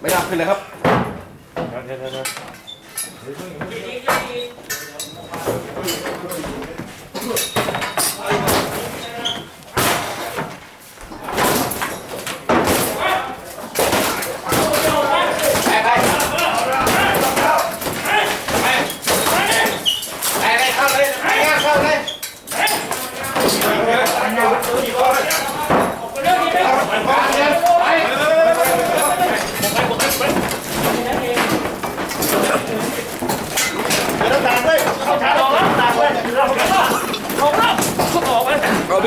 ไม่ดับขึ้นเลยครับเดี๋ยวเดี๋ยวเดี๋ยว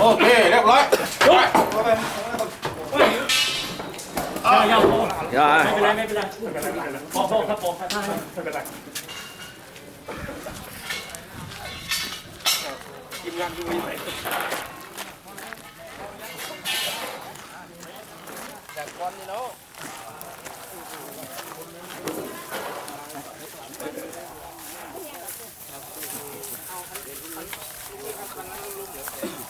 โอเคเรียบร้อยย่าย่าพ่อย่าไม่เป็นไรไม่เป็นไรพ่อพ่อครับพ่อครับไม่เป็นไรทีมงานดูยังไงจากก่อนนี่แล้วเอาคันนี้คันนั้นลุ่มเดี๋ยว